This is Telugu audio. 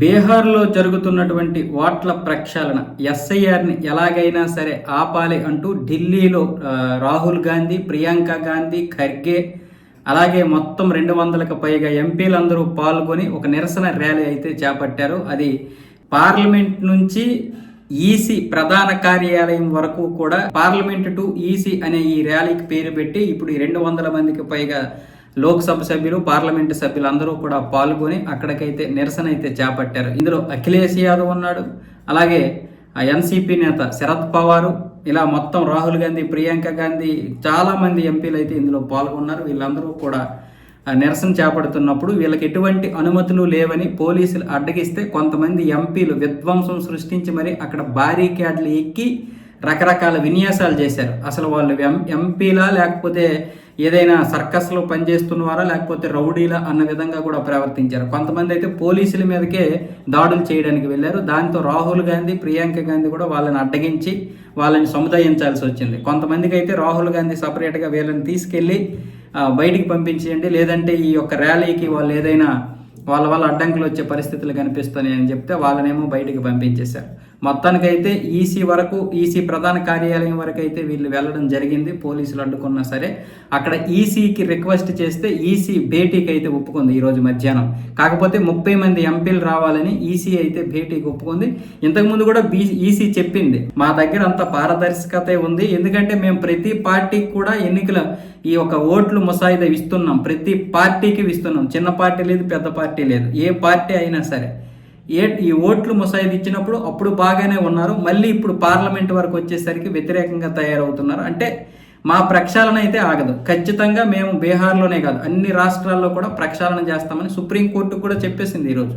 బీహార్లో జరుగుతున్నటువంటి ఓట్ల ప్రక్షాళన ఎస్ఐఆర్ని ఎలాగైనా సరే ఆపాలి అంటూ ఢిల్లీలో రాహుల్ గాంధీ ప్రియాంక గాంధీ ఖర్గే అలాగే మొత్తం రెండు వందలకు పైగా ఎంపీలందరూ పాల్గొని ఒక నిరసన ర్యాలీ అయితే చేపట్టారు. అది పార్లమెంట్ నుంచి ఈసీ ప్రధాన కార్యాలయం వరకు కూడా పార్లమెంట్ టు ఈసీ అనే ఈ ర్యాలీకి పేరు పెట్టి ఇప్పుడు రెండు వందల మందికి పైగా లోక్సభ సభ్యులు పార్లమెంటు సభ్యులు అందరూ కూడా పాల్గొని అక్కడికైతే నిరసన అయితే చేపట్టారు. ఇందులో అఖిలేష్ యాదవ్ ఉన్నాడు అలాగే ఎన్సీపీ నేత శరద్ పవారు ఇలా మొత్తం రాహుల్ గాంధీ ప్రియాంక గాంధీ చాలామంది ఎంపీలు అయితే ఇందులో పాల్గొన్నారు. వీళ్ళందరూ కూడా నిరసన చేపడుతున్నప్పుడు వీళ్ళకి ఎటువంటి అనుమతులు లేవని పోలీసులు అడ్డగిస్తే కొంతమంది ఎంపీలు విధ్వంసం సృష్టించి మరి అక్కడ భారీ క్యాడ్లు ఎక్కి రకరకాల విన్యాసాలు చేశారు. అసలు వాళ్ళు ఎం ఎంపీలా లేకపోతే ఏదైనా సర్కస్లో పనిచేస్తున్నవారా లేకపోతే రౌడీలా అన్న విధంగా కూడా ప్రవర్తించారు. కొంతమంది అయితే పోలీసుల మీదకే దాడులు చేయడానికి వెళ్ళారు. దాంతో రాహుల్ గాంధీ ప్రియాంక గాంధీ కూడా వాళ్ళని అడ్డగించి వాళ్ళని సముదాయించాల్సి వచ్చింది. కొంతమందికి అయితే రాహుల్ గాంధీ సపరేట్గా వీళ్ళని తీసుకెళ్ళి బయటికి పంపించేయండి లేదంటే ఈ యొక్క ర్యాలీకి వాళ్ళు ఏదైనా వాళ్ళ వల్ల అడ్డంకులు వచ్చే పరిస్థితులు కనిపిస్తున్నాయి అని చెప్తే వాళ్ళనేమో బయటికి పంపించేశారు. మొత్తానికైతే ఈసీ వరకు ఈసీ ప్రధాన కార్యాలయం వరకు అయితే వీళ్ళు వెళ్ళడం జరిగింది పోలీసులు అడ్డుకున్నా సరే. అక్కడ ఈసీకి రిక్వెస్ట్ చేస్తే ఈసీ భేటీకి అయితే ఒప్పుకుంది ఈరోజు మధ్యాహ్నం. కాకపోతే ముప్పై మంది ఎంపీలు రావాలని ఈసీ అయితే భేటీకి ఒప్పుకుంది. ఇంతకుముందు కూడా బీ ఈసీ చెప్పింది మా దగ్గర అంత పారదర్శకత ఉంది. ఎందుకంటే మేము ప్రతి పార్టీకి కూడా ఎన్నికల ఈ ఒక ఓట్లు ముసాయిదా ఇస్తున్నాం. ప్రతి పార్టీకి ఇస్తున్నాం. చిన్న పార్టీ లేదు పెద్ద పార్టీ లేదు. ఏ పార్టీ అయినా సరే. ఏ ఈ ఓట్లు ముసాయిద్ ఇచ్చినప్పుడు అప్పుడు బాగానే ఉన్నారు. మళ్ళీ ఇప్పుడు పార్లమెంట్ వరకు వచ్చేసరికి వ్యతిరేకంగా తయారవుతున్నారు. అంటే మా ప్రక్షాళన అయితే ఆగదు. ఖచ్చితంగా మేము బీహార్లోనే కాదు. అన్ని రాష్ట్రాల్లో కూడా ప్రక్షాళన చేస్తామని సుప్రీంకోర్టు కూడా చెప్పేసింది ఈరోజు.